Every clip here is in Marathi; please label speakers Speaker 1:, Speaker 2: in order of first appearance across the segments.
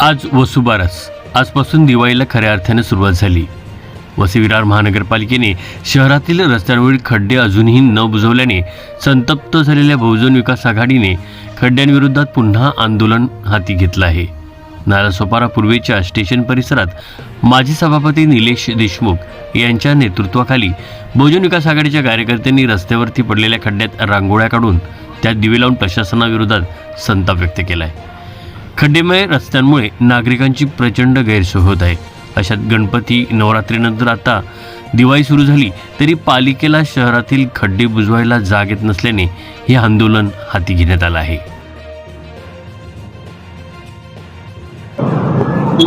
Speaker 1: आज वसुबारस. आजपासून दिवाळीला खऱ्या अर्थाने सुरुवात झाली. वसई विरार महानगरपालिकेने शहरातील रस्त्यांवरील खड्डे अजूनही न बुजवल्याने संतप्त झालेल्या बहुजन विकास आघाडीने खड्ड्यांविरोधात पुन्हा आंदोलन हाती घेतलं आहे. नालासोपारा पूर्वेच्या स्टेशन परिसरात माजी सभापती निलेश देशमुख यांच्या नेतृत्वाखाली बहुजन विकास आघाडीच्या कार्यकर्त्यांनी रस्त्यावरती पडलेल्या खड्ड्यात रांगोळ्या काढून त्यात दिवे लावून प्रशासनाविरोधात संताप व्यक्त केला आहे खड्डेमय रस्त्यांमुळे नागरिकांची प्रचंड गैरसोय होत आहे. अशात गणपती नवरात्रीनंतर आता दिवाळी सुरू झाली तरी पालिकेला शहरातील खड्डे बुजवायला जाग येत नसल्याने हे आंदोलन हाती घेण्यात आलं आहे.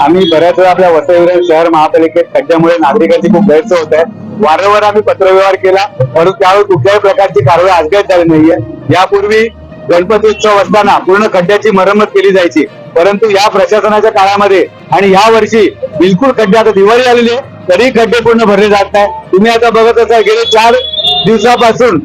Speaker 2: आम्ही बऱ्याच वेळा आपल्या वसईवरील शहर महापालिकेत खड्ड्यामुळे नागरिकांची खूप गैरसोय होत आहे. वारंवार आम्ही पत्रव्यवहार केला परंतु त्यावेळी कुठल्याही प्रकारची कारवाई आजगत झाली नाहीये. यापूर्वी गणपती उत्सव असताना पूर्ण खड्ड्याची मरम्मत केली जायची. परंतु या प्रशासनाच्या काळामध्ये आणि या वर्षी बिलकुल खड्डे आता दिवाळी आलेली आहे तरी खड्डे पूर्ण भरले जात नाही. तुम्ही आता बघत असाल गेले चार दिवसापासून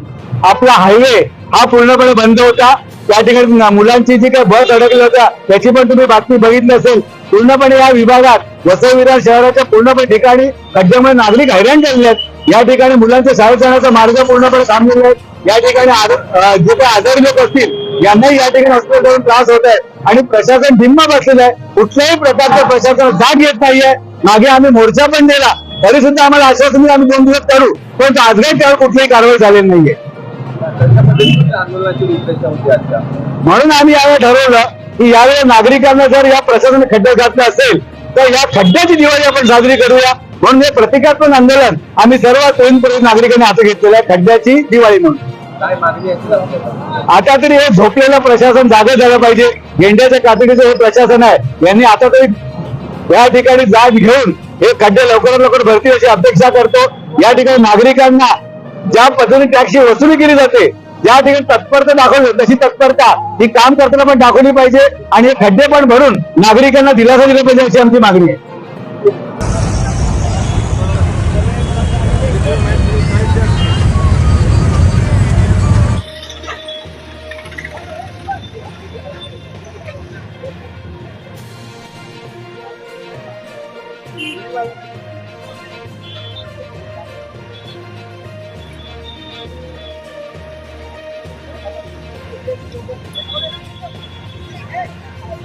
Speaker 2: आपला हायवे हा पूर्णपणे बंद होता. त्या ठिकाणी मुलांची जी काही बस अडकली होत्या त्याची पण तुम्ही बातमी बघितली असेल. पूर्णपणे या विभागात वसई विरार शहराच्या पूर्णपणे ठिकाणी खड्ड्यामुळे नागरिक हैराण झालेले आहेत. या ठिकाणी मुलांच्या शाळेत जाण्याचा मार्ग पूर्णपणे थांबलेले आहेत या ठिकाणी जे काही आजारी लोक असतील यांनाही या ठिकाणी हॉस्पिटल जाऊन त्रास होत आहे. आणि प्रशासन धिम्मा बसलेलं आहे. कुठल्याही प्रकारचं प्रशासन जाग येत नाहीये. मागे आम्ही मोर्चा पण दिला. तरी सुद्धा आम्हाला आश्वासन आम्ही दोन दिवस करू. पण आजही त्यावर कुठलीही कारवाई झालेली नाहीये. म्हणून आम्ही यावेळी ठरवलं की यावेळी नागरिकांना जर या प्रशासनाने खड्डे घातले असेल तर या खड्ड्याची दिवाळी आपण साजरी करूया. म्हणून हे प्रतिकात्मक आंदोलन आम्ही सर्व तरुणपर्यंत नागरिकांनी हाती घेतलेलं आहे खड्ड्याची दिवाळी म्हणून. आता तरी हे झोपलेलं प्रशासन जागे झालं पाहिजे. गेंड्याच्या कातडीचं हे प्रशासन आहे. यांनी आता तरी या ठिकाणी जाग घेऊन हे खड्डे लवकरात लवकर भरतील अशी अपेक्षा करतो. या ठिकाणी नागरिकांना ज्या पद्धतीने टॅक्सची वसुली केली जाते ज्या ठिकाणी तत्परता दाखवली तशी तत्परता ही काम करताना पण दाखवली पाहिजे आणि हे खड्डे पण भरून नागरिकांना दिलासा दिला पाहिजे अशी आमची मागणी आहे. Oh,